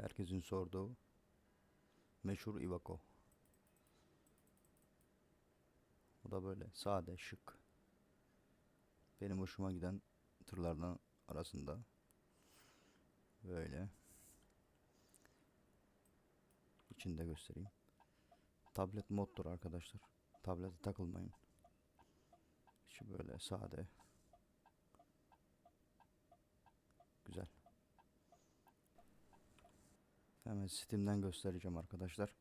Herkesin sorduğu meşhur Iveco. Bu da böyle sade, şık. Benim hoşuma giden tırlardan arasında. Böyle. İçinde göstereyim. Tablet moddur arkadaşlar. Tablete takılmayın. İçi böyle sade. Güzel. Hemen Steam'den göstereceğim arkadaşlar.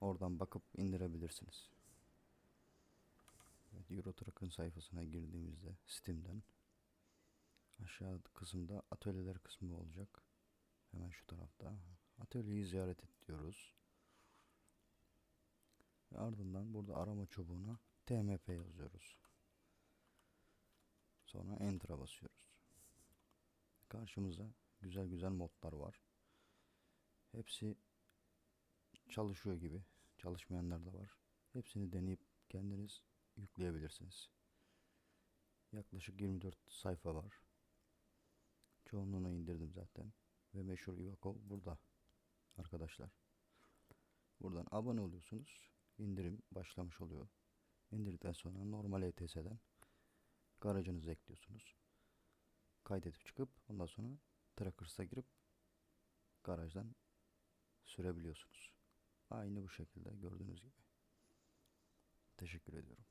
Oradan bakıp indirebilirsiniz. Evet, Euro Truck'ın sayfasına girdiğimizde Steam'den aşağı kısımda atölyeler kısmı olacak. Hemen şu tarafta. Atölyeyi ziyaret et diyoruz. Ve ardından burada arama çubuğuna TMP yazıyoruz. Sonra Enter'a basıyoruz. Karşımıza güzel güzel modlar var. Hepsi çalışıyor gibi. Çalışmayanlar da var. Hepsini deneyip kendiniz yükleyebilirsiniz. Yaklaşık 24 sayfa var. Çoğunluğunu indirdim zaten. Ve meşhur Iveco burada. Arkadaşlar. Buradan abone oluyorsunuz. İndirim başlamış oluyor. İndirdikten sonra normal ETS'den garajınızı ekliyorsunuz. Kaydedip çıkıp ondan sonra Trackers'a girip garajdan sürebiliyorsunuz. Aynı bu şekilde gördüğünüz gibi. Teşekkür ediyorum.